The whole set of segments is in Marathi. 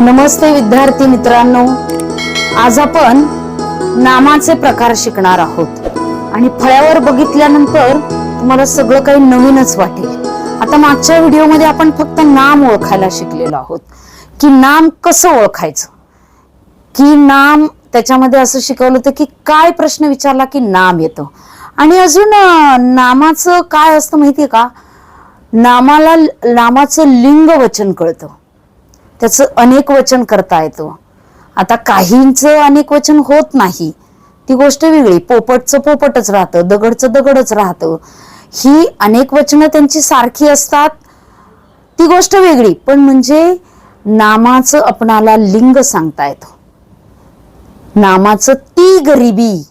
नमस्ते विद्यार्थी मित्रांनो. आज आपण नामाचे प्रकार शिकणार आहोत. आणि फळ्यावर बघितल्यानंतर तुम्हाला सगळं काही नवीनच वाटेल. आता मागच्या व्हिडिओमध्ये आपण फक्त नाम ओळखायला शिकलेलो आहोत. की नाम कसं ओळखायचं? की नाम त्याच्यामध्ये असं शिकवलं होतं की काय प्रश्न विचारला की नाम येतं? आणि अजून नामाचं काय असतं माहितीये का? नामाला नामाचं लिंग वचन कळतं. त्याचं अनेक वचन करता येतं. आता काहींचं अनेक वचन होत नाही. ती गोष्ट वेगळी. पोपटचं पोपटच राहतं दगडचं दगडच राहतं. ही अनेक वचनं त्यांची सारखी असतात. ती गोष्ट वेगळी. पण म्हणजे नामाचं आपणाला लिंग सांगता येतं. नामाचं ती गरिबी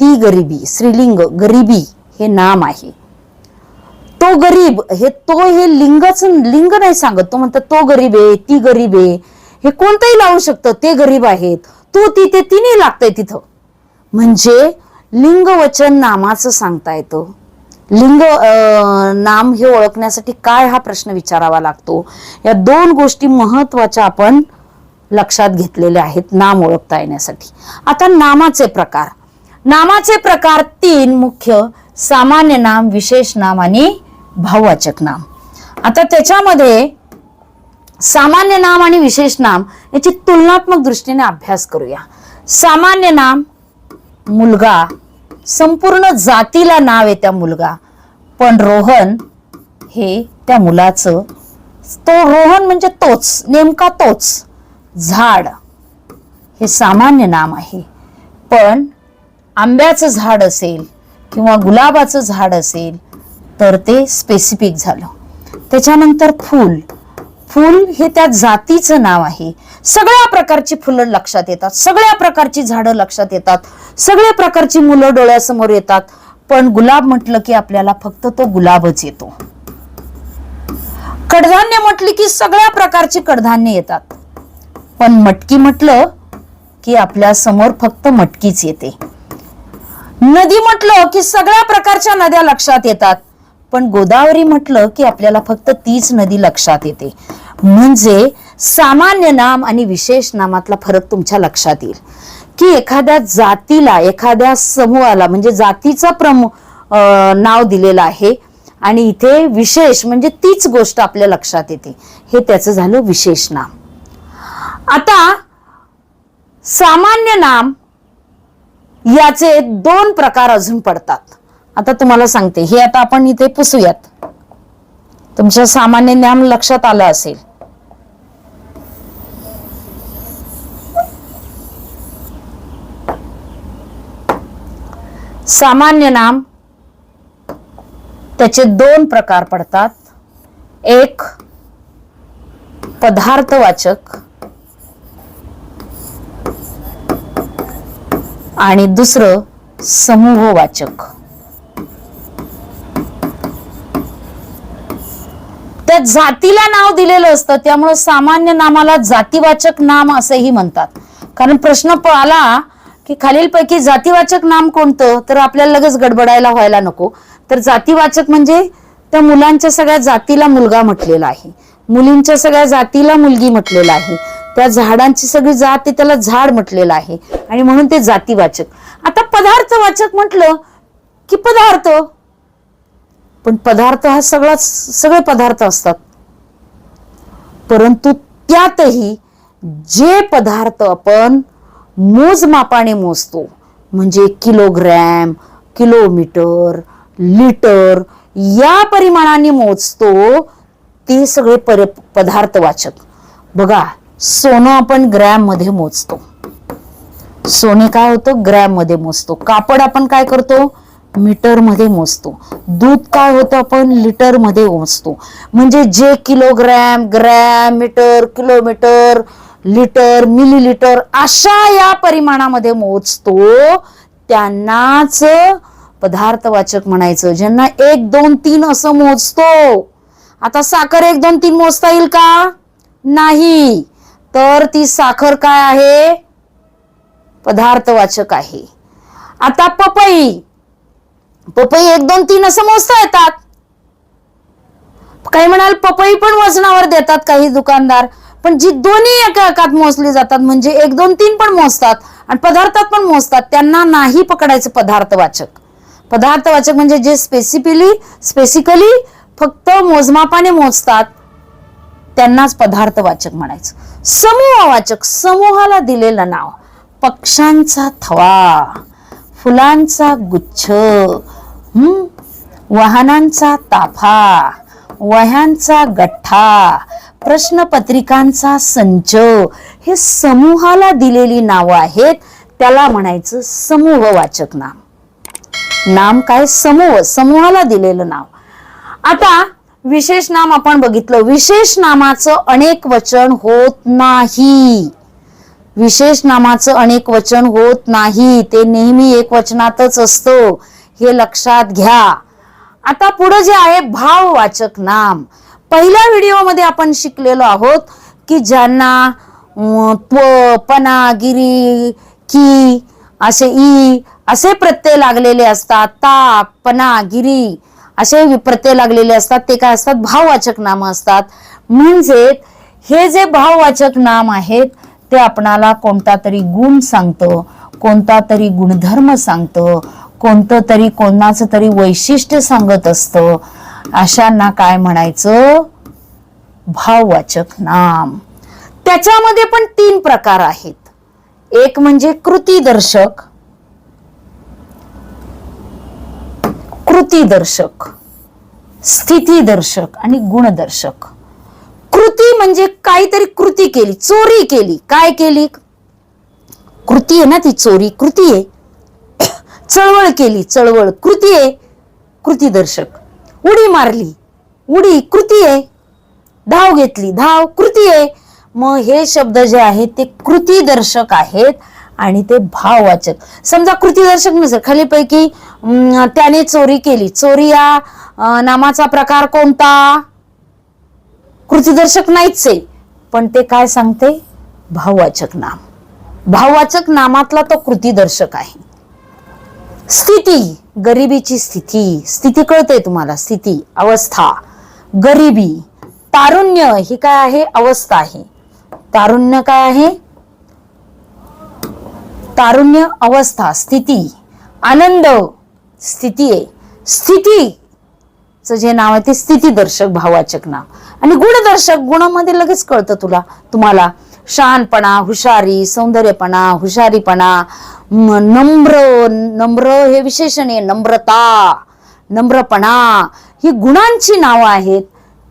ती गरिबी श्रीलिंग गरिबी हे नाम आहे. तो गरीब हे तो हे लिंगच लिंग नाही सांगत. तो म्हणतात तो गरीब आहे ती गरीब आहे. हे कोणतंही लावू शकतं ते गरीब आहेत. तू ती ते तिन्ही लागतंय तिथं. म्हणजे लिंग वचन नामाचं सांगता येतं. लिंग नाम हे ओळखण्यासाठी काय हा प्रश्न विचारावा लागतो? या दोन गोष्टी महत्त्वाच्या आपण लक्षात घेतलेल्या आहेत नाम ओळखता येण्यासाठी. आता नामाचे प्रकार. नामाचे प्रकार तीन मुख्य सामान्य नाम विशेष नाम आणि भाववाचक नाम. आता त्याच्यामध्ये सामान्य नाम आणि विशेष नाम याची तुलनात्मक दृष्टीने अभ्यास करूया. सामान्य नाम मुलगा संपूर्ण जातीला नाव आहे त्या मुलगा. पण रोहन हे त्या मुलाचं तो रोहन म्हणजे तोच नेमका तोच. झाड हे सामान्य नाम आहे. पण आंब्याचं झाड असेल किंवा गुलाबाचं झाड असेल तर ते स्पेसिफिक झालं. त्याच्यानंतर फूल. फूल हे त्या जातीचं नाव आहे. सगळ्या प्रकारची फुलं लक्षात येतात. सगळ्या प्रकारची झाडं लक्षात येतात. सगळ्या प्रकारची मुलं डोळ्यासमोर येतात. पण गुलाब म्हटलं की आपल्याला फक्त तो गुलाबच येतो. कडधान्य म्हटली की सगळ्या प्रकारची कडधान्य येतात. पण मटकी म्हटलं की आपल्यासमोर फक्त मटकीच येते. नदी म्हटलं की सगळ्या प्रकारच्या नद्या लक्षात येतात. पण गोदावरी म्हटलं की आपल्याला फक्त तीच नदी लक्षात येते. म्हणजे सामान्य नाम आणि विशेष नामातला फरक तुमच्या लक्षात येईल. की एखाद्या जातीला एखाद्या समूहाला म्हणजे जातीचा प्रमुख नाव दिलेलं आहे आणि इथे विशेष म्हणजे तीच गोष्ट आपल्या लक्षात येते. हे त्याचं झालं विशेष नाम. आता सामान्य नाम याचे दोन प्रकार अजून पडतात. आता तुम्हाला सांगते हे आता आपण इथे पुसूयात. तुमच्या सामान्य नाम लक्षात आलं असेल. सामान्य नाम त्याचे दोन प्रकार पडतात. एक पदार्थवाचक. आणि दुसरं समूहवाचक. त्या जातीला नाव दिलेलं असतं त्यामुळे सामान्य नामाला जातीवाचक नाम असेही म्हणतात. कारण प्रश्न आला की खालीलपैकी जातीवाचक नाम कोणतं? तर आपल्याला लगेच गडबडायला व्हायला नको. तर जातीवाचक म्हणजे त्या मुलांच्या सगळ्या जातीला मुलगा म्हटलेला आहे. मुलींच्या सगळ्या जातीला मुलगी म्हटलेला आहे. त्या झाडांची सगळी जात त्याला झाड म्हटलेलं आहे. आणि म्हणून ते जातीवाचक. आता पदार्थवाचक म्हटलं की पदार्थ. पण पदार्थ हा सगळाच सगळे पदार्थ असतात. परंतु त्यातही जे पदार्थ आपण मोजमापाने मोजतो म्हणजे किलोग्रॅम किलोमीटर लिटर या परिमाणाने मोजतो ते सगळे पर पदार्थ वाचक. बघा सोनं आपण ग्रॅममध्ये मोजतो. सोने काय होतं? ग्रॅममध्ये मोजतो. कापड आपण काय करतो? मीटरमध्ये मोजतो. दूध काय होतं आपण? लिटरमध्ये मोजतो. म्हणजे जे kilogram gram metre kilometre litre millilitre अशा या परिमाणामध्ये मोजतो त्यांनाच पदार्थवाचक म्हणायचं. ज्यांना एक दोन तीन असं मोजतो. आता साखर एक दोन तीन मोजता येईल का? नाही. तर ती साखर काय आहे? पदार्थवाचक आहे. आता पपई. पपई एक दोन तीन असं मोजता येतात. काही म्हणाल पपई पण वजनावर देतात काही दुकानदार. पण जी दोन्ही एका एकात मोजली जातात म्हणजे एक दोन तीन पण मोजतात आणि पदार्थात पण मोजतात त्यांना नाही पकडायचं पदार्थवाचक. पदार्थवाचक म्हणजे जे स्पेसिफिली स्पेसिकली फक्त मोजमापाने मोजतात त्यांनाच पदार्थवाचक म्हणायचं. समूहवाचक समूहाला दिलेलं नाव पक्षांचा थवा. फुलांचा गुच्छ हम्म वाहनांचा ताफा वह्यांचा गठ्ठा प्रश्नपत्रिकांचा संच हे समूहाला दिलेली नावं आहेत त्याला म्हणायचं समूह वाचक नाम. नाम काय? समूह समूहाला दिलेलं नाव. आता विशेष नाम आपण बघितलं. विशेष नामाचं अनेक वचन होत नाही. विशेष नामाचं अनेक वचन होत नाही. ते नेहमी एक वचनातच असतो. हे लक्षात घ्या. आता पुढे जे आहे भाववाचक नाम. पहिल्या व्हिडिओमध्ये आपण शिकलेलो आहोत की ज्यांना प पना गिरी की असे ई असे प्रत्यय लागलेले असतात. ता पना गिरी असे प्रत्यय लागलेले असतात. ते काय असतात? भाववाचक नाम असतात. म्हणजे हे जे भाववाचक नाम आहेत ते आपणाला कोणता तरी गुण सांगतं कोणता तरी गुणधर्म सांगतं कोणतं तरी कोणाचं तरी वैशिष्ट्य सांगत असतं. अशांना काय म्हणायचं? भाववाचक नाम. त्याच्यामध्ये पण तीन प्रकार आहेत. एक म्हणजे कृतीदर्शक. कृतीदर्शक. स्थितीदर्शक आणि गुणदर्शक. कृती म्हणजे काहीतरी कृती केली चोरी केली. काय केली? कृती आहे ना ती चोरी कृती आहे. चळवळ केली चळवळ. कृती आहे कृतीदर्शक उडी मारली उडी कृती आहे. धाव घेतली धाव कृती आहे. मग हे शब्द जे आहेत ते कृतीदर्शक आहेत आणि ते भाववाचक. समजा कृतीदर्शक नसेल खालीपैकी त्याने चोरी केली. चोरी या नामाचा प्रकार कोणता? कृतीदर्शक नाहीच आहे. पण ते काय सांगते? भाववाचक नाम. भाववाचक नामातला तो कृतीदर्शक आहे. स्थिती गरिबीची स्थिती. स्थिती कळते तुम्हाला स्थिती अवस्था. गरिबी तारुण्य ही काय आहे? अवस्था आहे. तारुण्य काय आहे? तारुण्य अवस्था स्थिती. आनंद स्थिती आहे. स्थिती जे नाव आहे ते स्थितीदर्शक भाववाचक नाव. आणि गुणदर्शक गुणामध्ये लगेच कळतं तुला. तुम्हाला शहाणपणा हुशारी सौंदर्यपणा हुशारीपणा नम्र नम्र हे विशेषण आहे. नम्रता नम्रपणा ही गुणांची नावं आहेत.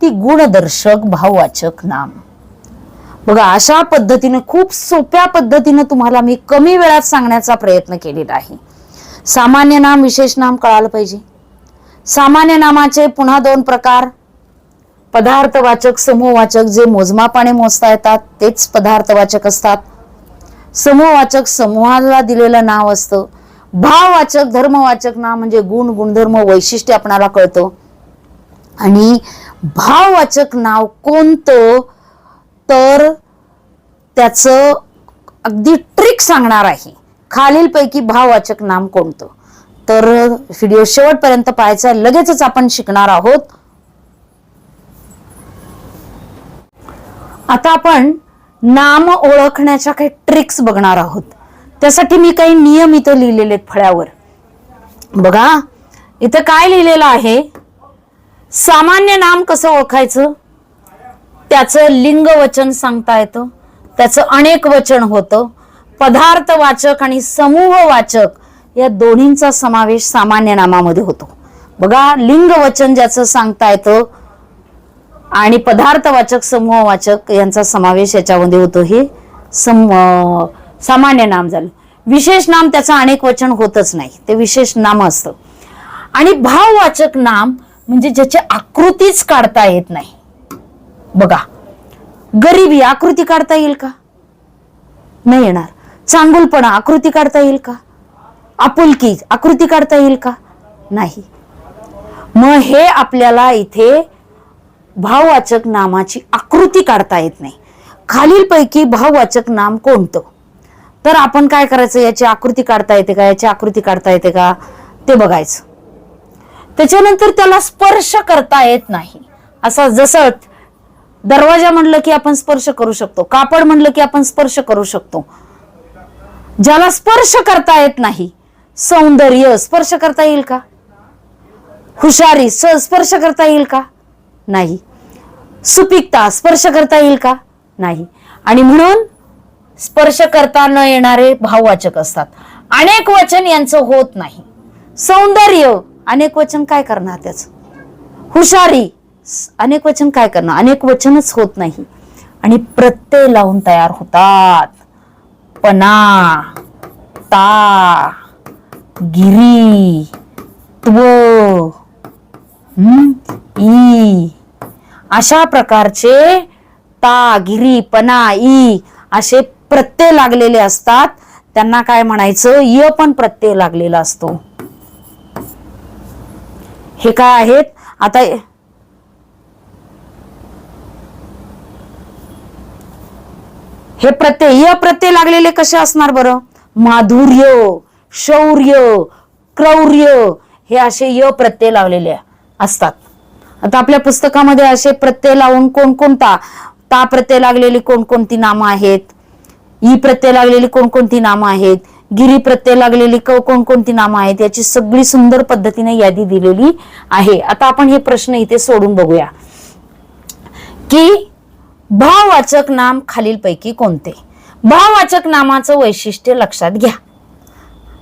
ती गुणदर्शक भाववाचक नाम. बघा अशा पद्धतीनं खूप सोप्या पद्धतीनं तुम्हाला मी कमी वेळात सांगण्याचा प्रयत्न केलेला आहे. सामान्य नाम विशेष नाम कळालं पाहिजे. सामान्य नामाचे पुन्हा दोन प्रकार. पदार्थवाचक समूहवाचक जे मोजमापाने मोजता येतात तेच पदार्थवाचक असतात. समूहवाचक समूहाला दिलेलं नाव असतं. भाववाचक धर्मवाचक नाव म्हणजे गुण गुणधर्म वैशिष्ट्य आपणाला कळतं. आणि भाववाचक नाव कोणतं? तर त्याचं अगदी ट्रिक सांगणार आहे. खालीलपैकी भाववाचक नाम कोणतं? तर व्हिडिओ शेवटपर्यंत पाहायचा. लगेचच आपण शिकणार आहोत. आता आपण नाम ओळखण्याच्या काही ट्रिक्स बघणार आहोत. त्यासाठी मी काही नियम इथं लिहिलेले आहेत फळ्यावर. बघा इथं काय लिहिलेलं आहे? सामान्य नाम कसं ओळखायचं? त्याचं लिंग वचन सांगता येतं. त्याचं अनेक वचन होतं. पदार्थवाचक आणि समूह वाचक या दोन्हींचा समावेश सामान्य नामामध्ये होतो. बघा लिंग वचन ज्याचं सांगता येतं आणि पदार्थवाचक समूहवाचक यांचा समावेश याच्यामध्ये होतो. हे सम सामान्य नाम झालं. विशेष नाम त्याचं अनेक वचन होतच नाही. ते विशेष नाम असतं. आणि भाववाचक नाम म्हणजे ज्याची आकृतीच काढता येत नाही. बघा गरिबी आकृती काढता येईल का? नाही येणार. चांगुलपणा आकृती काढता येईल का? आपुलकी आकृती काढता येईल का? नाही. मग हे आपल्याला इथे भाववाचक नामाची आकृती काढता येत नाही. खालीलपैकी भाववाचक नाम कोणतं? तर आपण काय करायचं? याची आकृती काढता येते का? याची आकृती काढता येते का? ते बघायचं. त्याच्यानंतर त्याला स्पर्श करता येत नाही. असा जसं दरवाजा म्हणलं की आपण स्पर्श करू शकतो कापड म्हणलं की आपण स्पर्श करू शकतो. ज्याला स्पर्श करता येत नाही सौंदर्य स्पर्श करता येईल का? हुशारी स स्पर्श करता येईल का? नाही. सुपिकता स्पर्श करता येईल का? नाही. आणि म्हणून स्पर्श करता न येणारे भाववाचक असतात. अनेक वचन यांचं होत नाही. सौंदर्य अनेक वचन काय करणार त्याच? हुशारी अनेक वचन काय करणार? अनेक वचनच होत नाही. आणि प्रत्यय लावून तयार होतात. पना ता गिरी त्व हम्म, ई अशा प्रकारचे ता गिरी पना ई असे प्रत्यय लागलेले असतात. त्यांना काय म्हणायचं? य पण प्रत्यय लागलेला असतो. हे काय आहेत? आता हे प्रत्यय य प्रत्यय लागलेले कसे असणार बरं? माधुर्य. शौर्य क्रौर्य हे असे य प्रत्यय लावलेले असतात. आता आपल्या पुस्तकामध्ये असे प्रत्यय लावून कोणकोणता ता प्रत्यय लागलेली कोणकोणती नामं आहेत ई प्रत्यय लागलेली कोणकोणती नामं आहेत गिरी प्रत्यय लागलेली क- कोणकोणती नामं आहेत याची सगळी सुंदर पद्धतीने यादी दिलेली आहे. आता आपण हे प्रश्न इथे सोडून बघूया. की भाववाचक नाम खालीलपैकी कोणते? भाववाचक नामाचं वैशिष्ट्य लक्षात घ्या.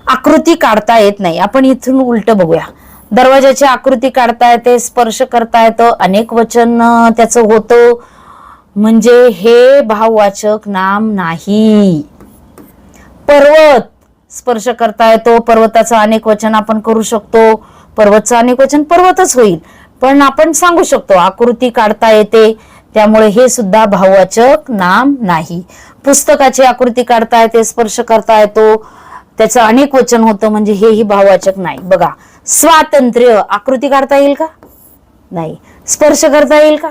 आकृती काढता येत नाही. आपण इथून उलट बघूया. दरवाजाची आकृती काढता येते स्पर्श करता येतं अनेक वचन त्याचं होतं. म्हणजे हे भाववाचक नाम नाही. पर्वत स्पर्श करता येतो. पर्वताचं अनेक वचन आपण करू शकतो. पर्वतचं अनेक वचन पर्वतच होईल. पण आपण सांगू शकतो आकृती काढता येते. त्यामुळे हे सुद्धा भाववाचक नाम नाही. पुस्तकाची आकृती काढता येते स्पर्श करता येतो. त्याचं अनेक वचन होतं म्हणजे हेही भाववाचक नाही. बघा स्वातंत्र्य आकृती काढता येईल का? नाही. स्पर्श करता येईल का?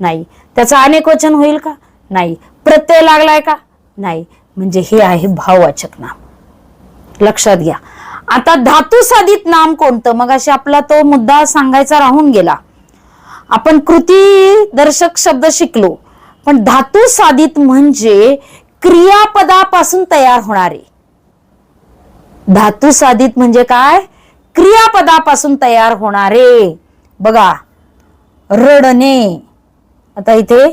नाही. त्याचं अनेक वचन होईल का? नाही. प्रत्यय लागलाय का? नाही. म्हणजे हे आहे भाववाचक नाम. लक्षात घ्या. आता धातू साधित नाम कोणतं? मग अशी आपला तो मुद्दा सांगायचा राहून गेला. आपण कृती दर्शक शब्द शिकलो. पण धातू साधित म्हणजे क्रियापदापासून तयार होणारे. धातू साधित म्हणजे काय? क्रियापदापासून तयार होणारे. बघा रडणे. आता इथे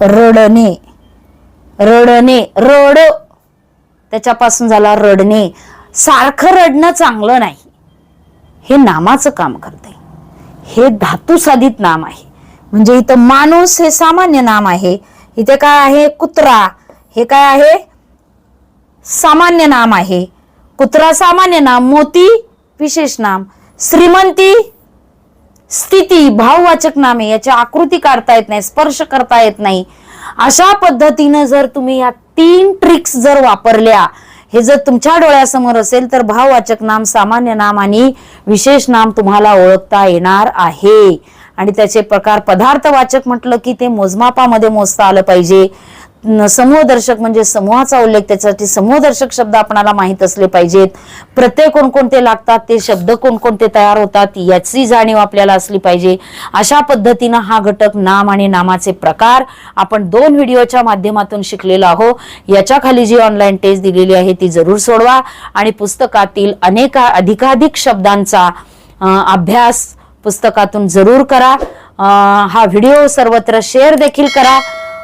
रडणे. रडणे. रड. त्याच्यापासून झाला रडणे. सारखं रडणं चांगलं नाही. हे नामाचं काम करते हे धातू साधित नाम आहे. म्हणजे इथं माणूस हे सामान्य नाम आहे. इथे काय आहे? कुत्रा. हे काय आहे? सामान्य नाम आहे. कुत्रा सामान्य नाम मोती विशेष नाम. श्रीमंती स्थिती भाववाचक नामे याची आकृती काढता येत नाही स्पर्श करता येत नाही. अशा पद्धतीनं जर तुम्ही या तीन ट्रिक्स जर वापरल्या हे जर तुमच्या डोळ्यासमोर असेल तर भाववाचक नाम सामान्य नाम आणि विशेष नाम तुम्हाला ओळखता येणार आहे. आणि त्याचे प्रकार पदार्थवाचक म्हटलं की ते मोजमापामध्ये मोजता आलं पाहिजे. समूहदर्शक म्हणजे समूहाचा उल्लेख त्याच्यासाठी समूहदर्शक शब्द आपणाला माहीत असले पाहिजेत. प्रत्यय कोणकोणते लागतात ते शब्द कोणकोणते तयार होतात याची जाणीव आपल्याला असली पाहिजे. अशा पद्धतीनं हा घटक नाम आणि नामाचे प्रकार आपण दोन व्हिडिओच्या माध्यमातून शिकलेलो आहो याच्या खाली जी ऑनलाईन टेस्ट दिलेली आहे ती जरूर सोडवा आणि पुस्तकातील अनेक अधिकाधिक शब्दांचा अभ्यास पुस्तकातून जरूर करा. हा व्हिडिओ सर्वत्र शेअर देखील करा.